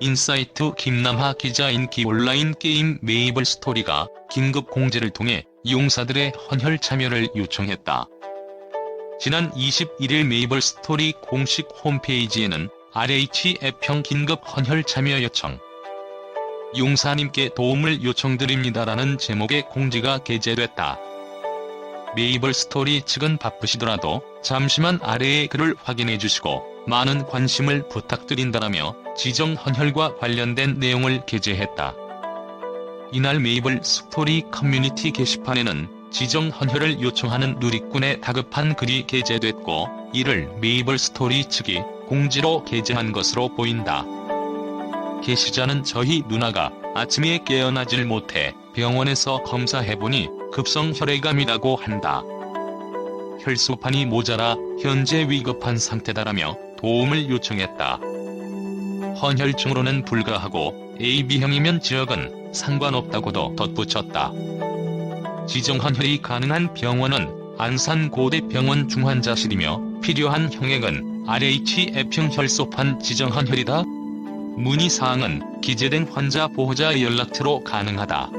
인사이트 김남하 기자 인기 온라인 게임 메이블 스토리가 긴급 공지를 통해 이용사들의 헌혈 참여를 요청했다. 지난 21일 메이블 스토리 공식 홈페이지에는 RHF형 긴급 헌혈 참여 요청 용사님께 도움을 요청드립니다라는 제목의 공지가 게재됐다. 메이블 스토리 측은 바쁘시더라도 잠시만 아래의 글을 확인해 주시고 많은 관심을 부탁드린다라며 지정 헌혈과 관련된 내용을 게재했다. 이날 메이블 스토리 커뮤니티 게시판에는 지정 헌혈을 요청하는 누리꾼의 다급한 글이 게재됐고 이를 메이블 스토리 측이 공지로 게재한 것으로 보인다. 게시자는 저희 누나가 아침에 깨어나질 못해 병원에서 검사해보니 급성 혈액암이라고 한다. 혈소판이 모자라 현재 위급한 상태다라며 도움을 요청했다. 헌혈증으로는 불가하고 AB형이면 지역은 상관없다고도 덧붙였다. 지정 헌혈이 가능한 병원은 안산고대병원 중환자실이며 필요한 혈액은 RHF형 혈소판 지정 헌혈이다. 문의 사항은 기재된 환자 보호자 연락처로 가능하다.